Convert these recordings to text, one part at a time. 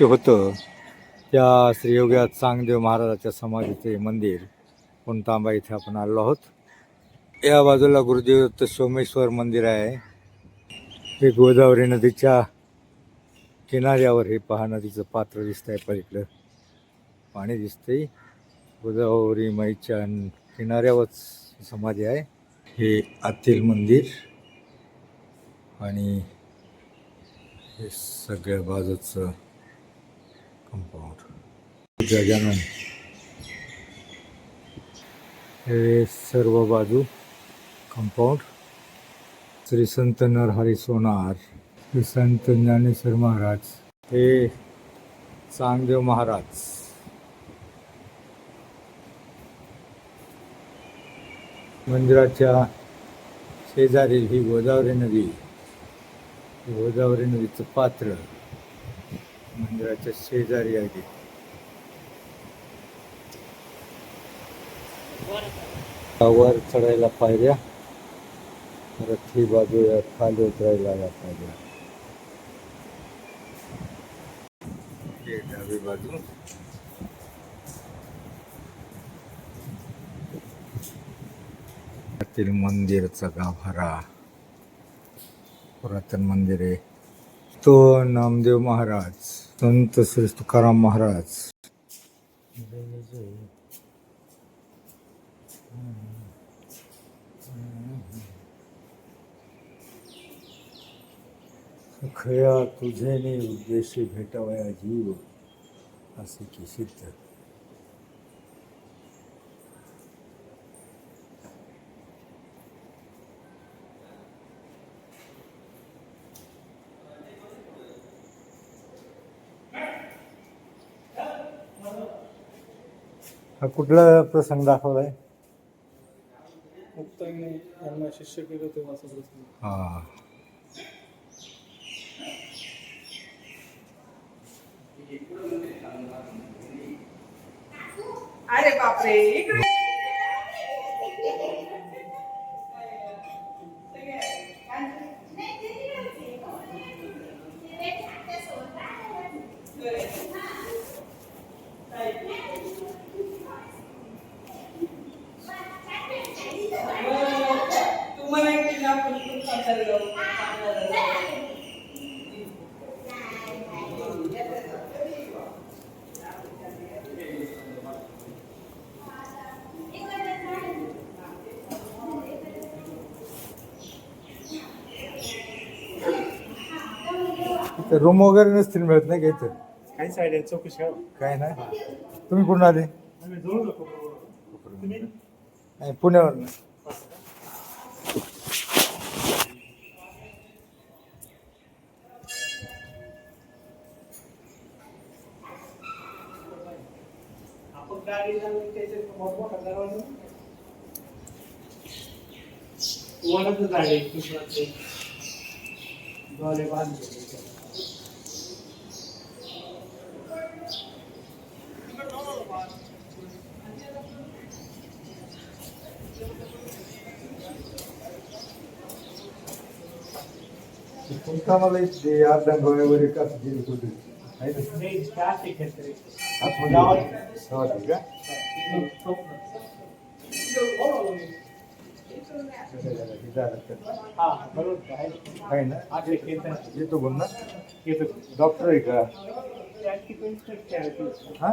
ते होतं. त्या श्रीयोग्या चांगदेव महाराजाच्या समाधीचे मंदिर पुणतांबा इथे आपण आलो आहोत. या बाजूला गुरुदेवदत्त सोमेश्वर मंदिर आहे. हे गोदावरी नदीच्या किनाऱ्यावर हे पहा नदीचं पात्र दिसतंय पलीकडं. पाणी दिसतंय. गोदावरी माईच्या किनाऱ्यावरच समाधी आहे. हे आतील मंदिर आणि हे सगळ्या बाजूचं कंपाऊंड गजानन हे सर्व बाजू कंपाऊंड श्री संत नरहरी सोनार श्री संत ज्ञानेश्वर महाराज. हे चांगदेव महाराज. मंदिराच्या शेजारी ही गोदावरी नदी. गोदावरी नदीचं पात्र. मंदिराच्या शेजारी आहे. वर चढायला पायऱ्या. परत ही बाजू या खाली उतरायला या पायऱ्या. डावी बाजू. त्यातील मंदिरचा गाभारा. पुरातन मंदिर आहे. तो नामदेव महाराज. संत श्री तुकाराम महाराज खया तुझेने उद्देशी भेटावया जीव असे की सिद्ध हा कुठला प्रसंग दाखवलाय? मुक्तांनी यांना शिष्य केलं हा. अरे बापरे इकडे. इथं रूम वगैरे नसतील मिळत नाही का इथं? काही साईड आहे चौकशी करा. काय नाही. तुम्ही कुठून आले? आम्ही जवळ जातो तुम्ही? नाही पुण्यावर आपण गाडी जाऊन त्याचे मोठमोठा दरवाजा वडाचं झाड आहे कृष्णाचे डोळे बांधले तुमचा मला इथे अर्धा वगैरे का दिली होती आहे. ना? आतमध्ये. गावात. का? कसं झालं तर? हा आहे येतो बोल ना. डॉक्टर आहे का? हा?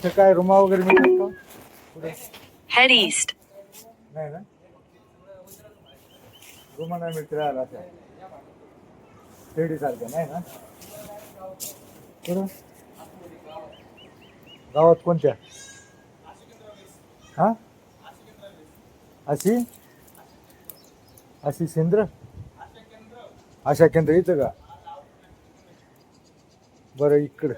इथं काय रुमा वगैरे मिळतात का? पुढे? Head east. नाही ना? रुमा नाही मिळत राहिला त्या. सारख्या नाही ना? गावात कोणत्या? हा? अशी आशिष केंद्र आशा केंद्र इथं का? बरं इकडं.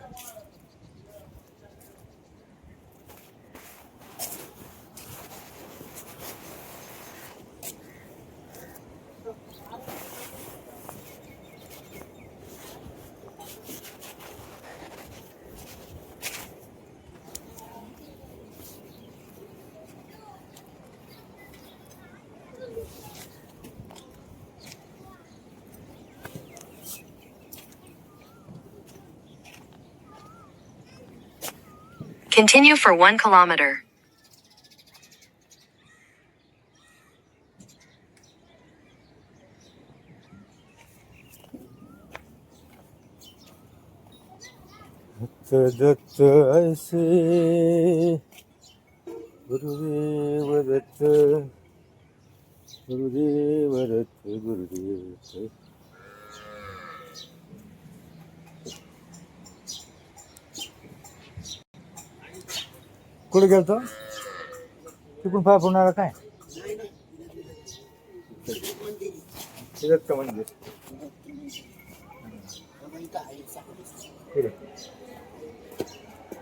Continue for 1 kilometer. Datta Datta ऐसे गुरुदेव दत्त गुरुदेव दत्त गुरुदेव दत्त कुठे गेलतो? तिकडून फाय पुण्याला काय? ते दत्त मंदिर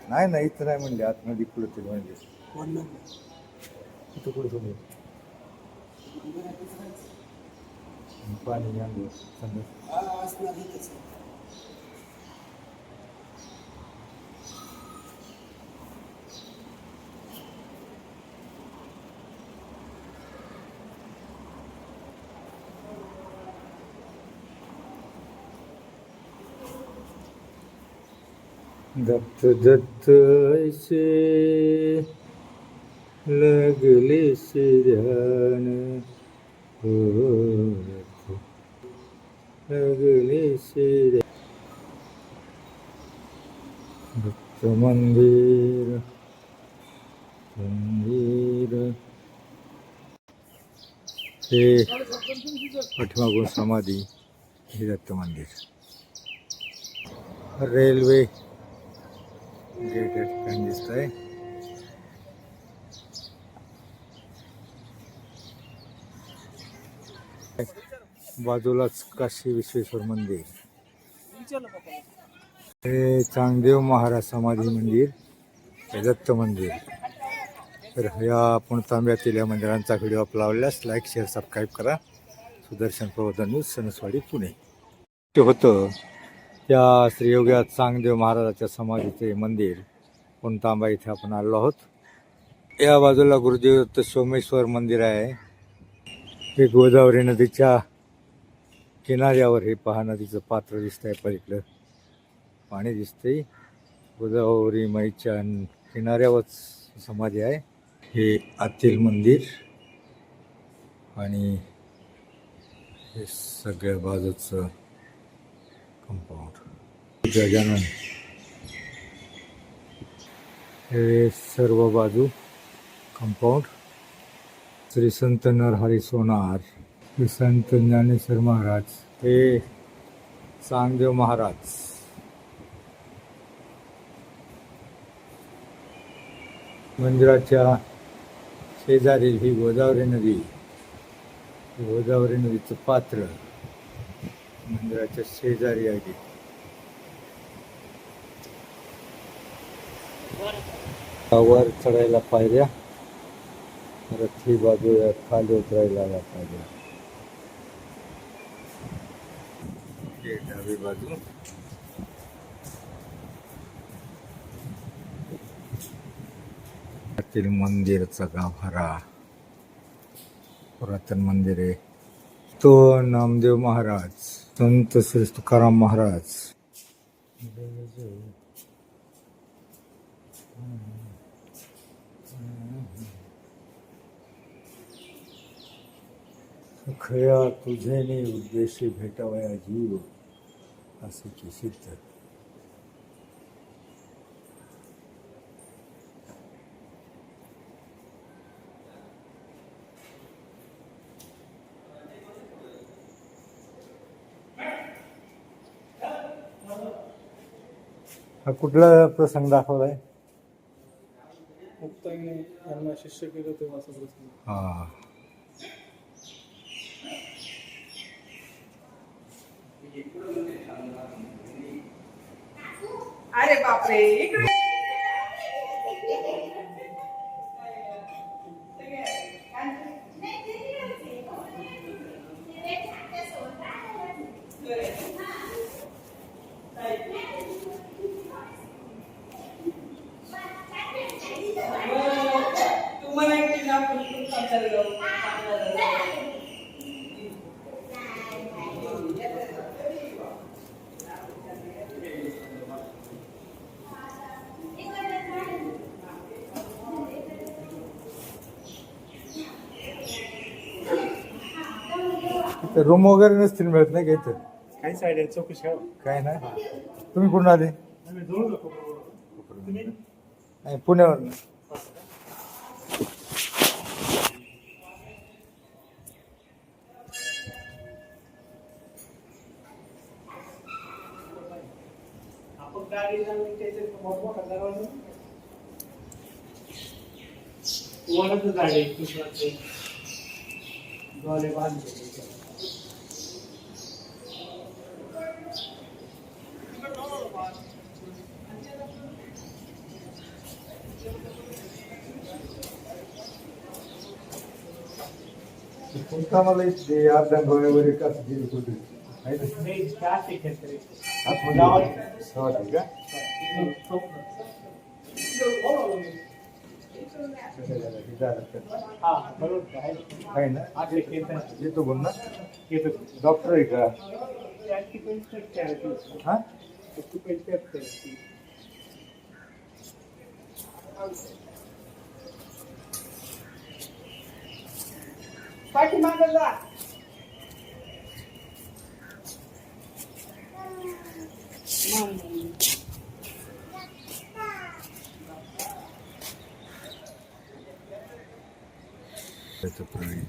नाही नाही इथं नाही म्हणले. आतमध्ये कुठं ते म्हणजे तिथं कुठे समोर? पाणी दत्त दत्त ऐसे लगले से ध्यान हो दत्त लगले से ध्यान दत्त मंदिर मंदिर हे पाठीमागून समाधी हे दत्त मंदिर रेल्वे गेट या ठिकाणी दिसत आहे बाजूलाच काशी विश्वेश्वर मंदिर. हे चांगदेव महाराज समाधी मंदिर हे दत्त मंदिर. तर ह्या आपण तांब्यातील या मंदिरांचा व्हिडिओ आपला आवडल्यास लाईक शेअर सबस्क्राईब करा. सुदर्शन प्रबोधन न्यूज सणसवाडी पुणे. ते होतं त्या श्रीयोग्या चांगदेव महाराजाच्या समाधीचे मंदिर पुणतांबा इथे आपण आलो आहोत. या बाजूला गुरुदेवदत्त सोमेश्वर मंदिर आहे. हे गोदावरी नदीच्या किनाऱ्यावर हे पहा नदीचं पात्र दिसतंय पलीकडं. पाणी दिसते गोदावरी माईच्या किनाऱ्यावरच समाधी आहे. हे आतील मंदिर आणि हे सगळ्या बाजूचं कंपाऊंड गजानन हे सर्व बाजू. कंपाऊंड श्री संत नरहरी सोनार. श्री संत ज्ञानेश्वर महाराज. हे चांगदेव महाराज. मंदिराच्या शेजारी ही गोदावरी नदी. गोदावरी नदीचं पात्र. मंदिराच्या शेजारी आहे. वर चढायला पायऱ्या. परत ही बाजू या खाली उतरायला पायऱ्या. डावी बाजू. त्यातील मंदिरचा गाभारा पुरातन मंदिर आहे. तो नामदेव महाराज. संत श्री तुकाराम महाराज खया तुझेने उद्देशी भेटावया जीव असे की सिद्ध हा कुठला प्रसंग दाखवलाय? शिष्य केलं अरे बापरे इकडे. इथं रूम वगैरे नसतील मिळत नाही का इथं? काही साईड आहे चौकशी करा. काय नाही? तुम्ही कुठून आले? आम्ही तुम्ही? नाही पुण्यावरून. आपण गाडी जाऊन त्याचे मोठमोठा दरवाजा वडाचं झाड आहे कृष्णाचे डोळे बांधले. मला इथे अर्धा वगैरे कसं गेली कुठे? आहे ना? नाही जास्त आहे पाठीमागं जा त्याचं प्रवीण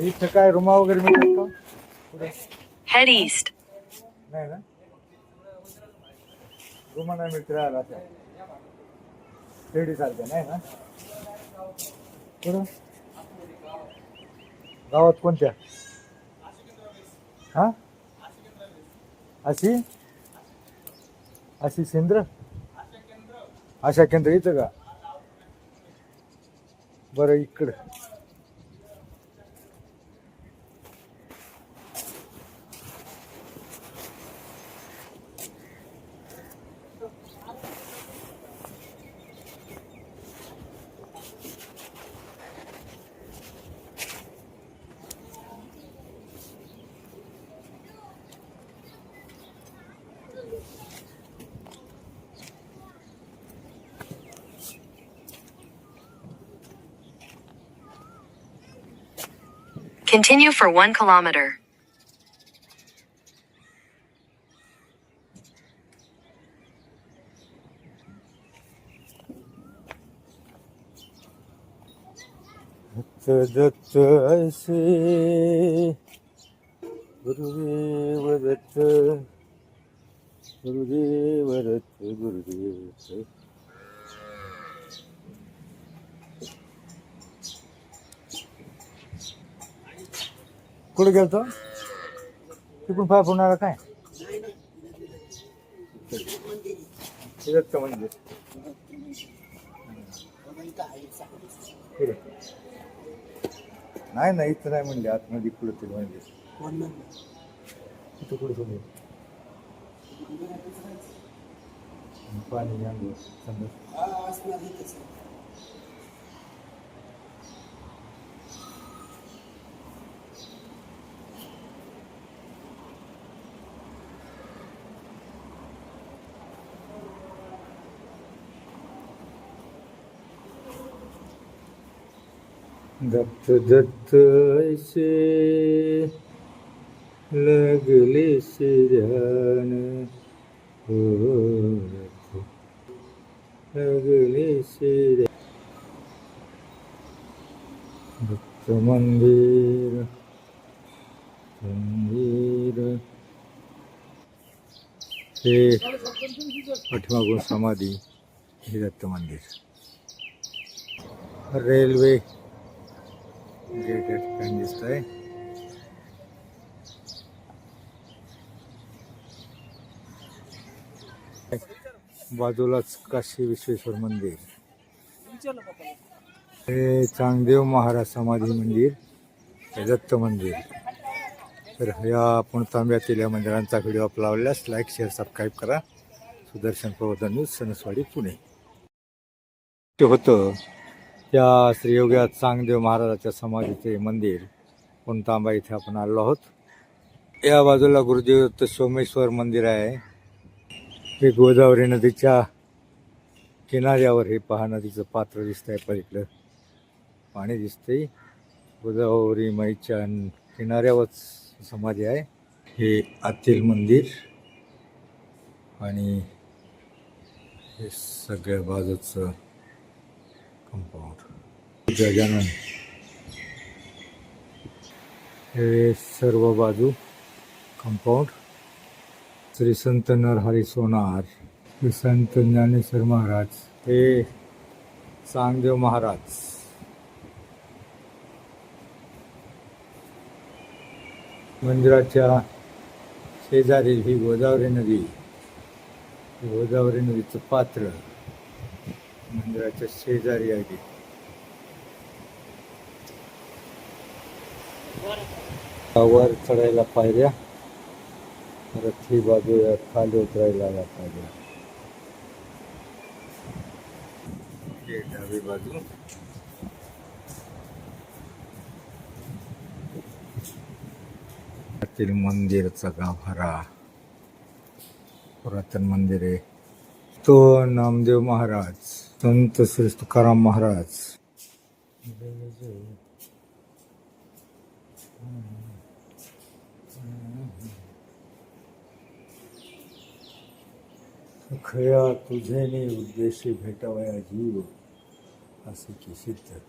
इथं काय रुमा वगैरे मिळतात का? पुढे? Head east. नाही ना? रुमा नाही मिळत राहायला आता शिर्डी सारख्या नाही ना? गावात कोणत्या? हा? अशी अशी सेंद्र? आशा केंद्र इथं का? बरं इकडं. Continue for one kilometer. Datta Datta ऐसे गुरुदेव दत्त गुरुदेव दत्त गुरुदेव दत्त. कुठे गेलतो? तिकडून फार पुण्याला काय? दत्त मंदिर. नाही नाही इथं नाही म्हणले. आतमध्ये कुठं तरी म्हणजे तिथं कुठं तुम्ही पाणी आणलं. समजा. दत्त दत्त ऐसे लगले से ध्यान हो दत्त लगले से ध्यान. दत्त मंदिर मंदिर हे पाठीमागून समाधी हे दत्त मंदिर रेल्वे गेट या ठिकाणी दिसत आहे बाजूलाच काशी विश्वेश्वर मंदिर. हे चांगदेव महाराज समाधी मंदिर हे दत्त मंदिर. तर या आपण तांब्यातील या मंदिरांचा व्हिडिओ आपला आवडल्यास लाईक शेअर सबस्क्राईब करा. सुदर्शन प्रबोधन न्यूज सणसवाडी पुणे. ते होतं या श्रीयोग्या चांगदेव महाराजाच्या समाधीचे मंदिर पुणतांबा इथे आपण आलो आहोत. या बाजूला गुरुदेवत्त सोमेश्वर मंदिर आहे. हे गोदावरी नदीच्या किनाऱ्यावर हे पहा नदीचं पात्र दिसतंय पलीकडं. पाणी दिसतंय. गोदावरी माईच्या किनाऱ्यावरच समाधी आहे. हे आतील मंदिर आणि हे सगळ्या बाजूचं कंपाऊंड गजानन हे सर्व बाजू कंपाऊंड श्री संत नरहरी सोनार श्री संत ज्ञानेश्वर महाराज हे सांगदेव महाराज. मंदिराच्या शेजारी ही गोदावरी नदी गोदावरी नदीचं पात्र मंदिराच्या शेजारी आहे वर चढायला पायऱ्या परत ही बाजू खाली उतरायला या पायऱ्या डावी बाजू. त्यातील मंदिरचा गाभारा. पुरातन मंदिर आहे. तो नामदेव महाराज संत श्री तुकाराम महाराज. खया तुझेने उद्देशी भेटावया जीव असे की सिद्ध.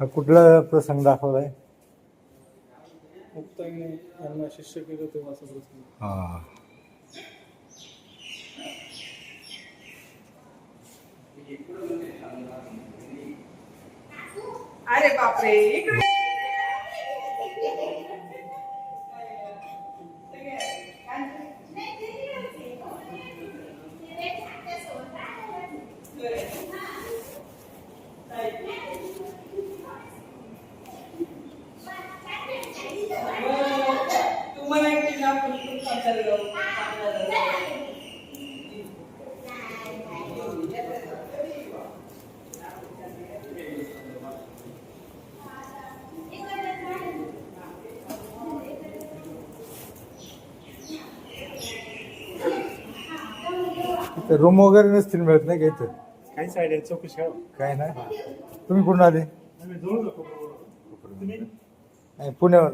हा कुठला प्रसंग दाखवलाय? मुक्ताईने यांना शिष्य केलं तेव्हा. हा. बापरे इकडे इथं रूम वगैरे नसतील मिळत नाही काही साईड आहे चौकशी करा. काय नाही? तुम्ही कुठून आले? आम्ही जवळ जातो बरोबर. तुम्ही? नाही पुण्यावर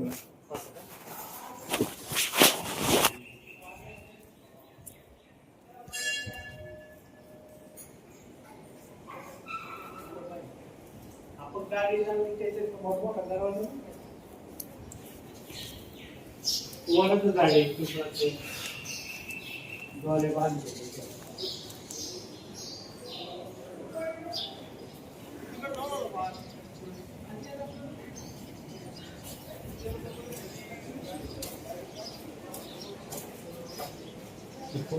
आपण गाडी जाऊन त्याचे मोठमोठा दरवाजा वरच झाड आहे दुसऱ्याचे द्वारे बांधले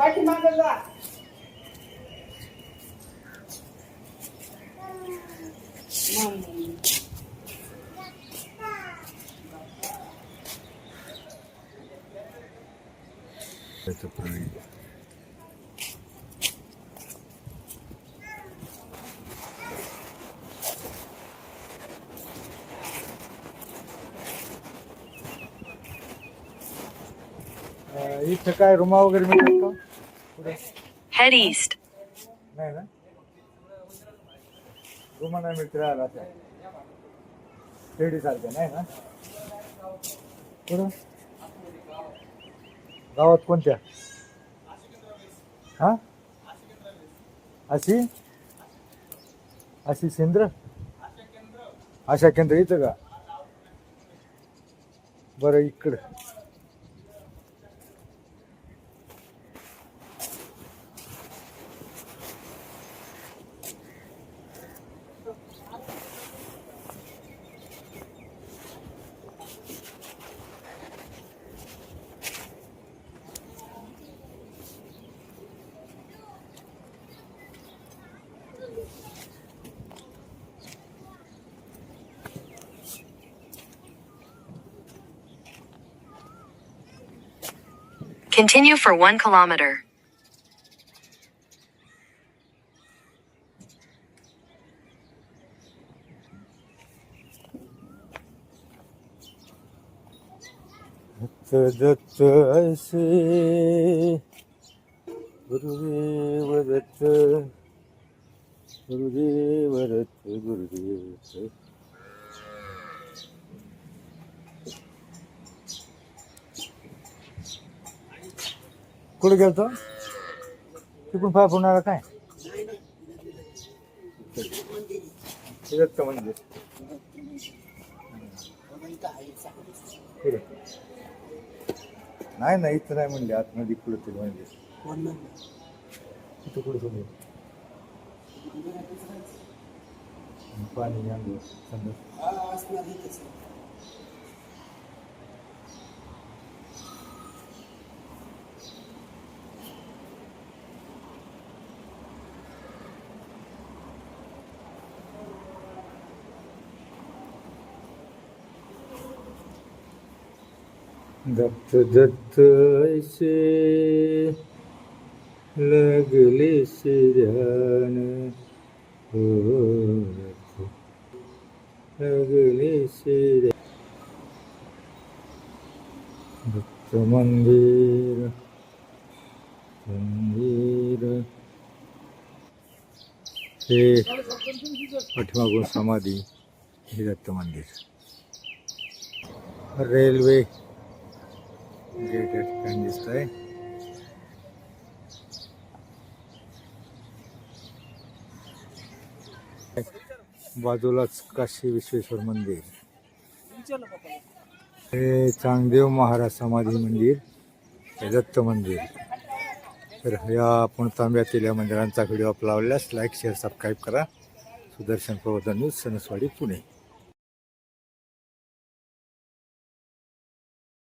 पाठीमागं जा. इथं काय रुमा वगैरे मिळतो पुढे Head east. नाही ना? रुमा मित्र आला राहायला असं शिर्डीसारख्या नाही ना? पुढं? गावात कोणत्या? हा? अशी अशी सेंद्र? आशा केंद्र इथं का? बरं इकडं. Continue for one kilometer. Datta Datta ऐसे गुरुदेव दत्त गुरुदेव दत्त गुरुदेव दत्त. कुठे गेलतो? तिकडून फाय पुण्याला काय? दत्त मंदिर म्हणजे. नाही नाही इथं नाही म्हणले. आतमध्ये कुठं तरी म्हणजे तिथं कुठं तुम्ही पाणी आणलं. समजा. दत्त दत्त ऐसे लगले से ध्यान हो दत्त लगले से दत्त मंदिर मंदिर। हे पाठीमागून समाधी हे दत्त मंदिर। रेल्वे गेट या ठिकाणी दिसत आहे बाजूलाच काशी विश्वेश्वर मंदिर. हे चांगदेव महाराज समाधी मंदिर हे दत्त मंदिर. तर या आपण तांब्यातील या मंदिरांचा व्हिडिओ आपला आवडल्यास लाईक शेअर सबस्क्राईब करा. सुदर्शन प्रबोधन न्यूज सणसवाडी पुणे.